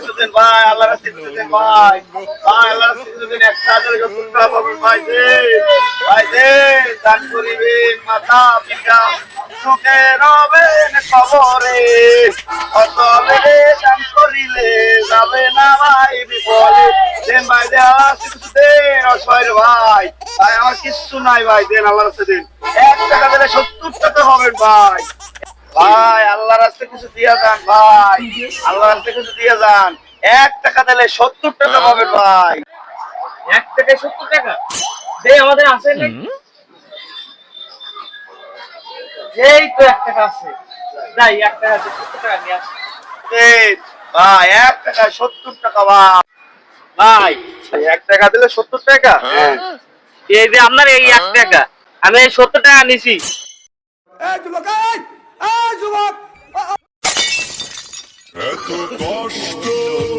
কিছু দেন ভাই, আল্লাহ রাস্তে দেন ভাই। ভাই, আল্লাহ রাস্তে দেন একটা সত্তর টাকা পাবেন ভাই দে ভাই দে দান করিবেন মাতা পিতা। সুখে রবেন কবরে। অতলে দান করিলে যাবে না ভাই বিপদে দেন ভাই দে আল্লাহ রাস্তে দেন, অসহায় ভাই। ভাই, আমার কিচ্ছু নাই ভাই, দেন আল্লাহ রাস্তে দেন। এক টাকা দিলে সত্তর টাকা হবেন ভাই। ভাই, আল্লাহ রাস্তে কিছু দিয়ে যান ভাই। কিছু দিয়ে যান এক টাকা দিলে সত্তর টাকা পাবেন ভাই। এক টাকায় সত্তর টাকা? দে আমাদের আছে না? এই তো এক টাকা আছে। যাই এক টাকা সত্তর টাকা নিয়ে আসি। ভাই এক টাকা সত্তর টাকা ভাই। ভাই এক টাকা দিলে সত্তর টাকা? হ্যাঁ। এই যে আপনার এই এক টাকা আমি এই সত্তর টাকা নিছি। Это то, что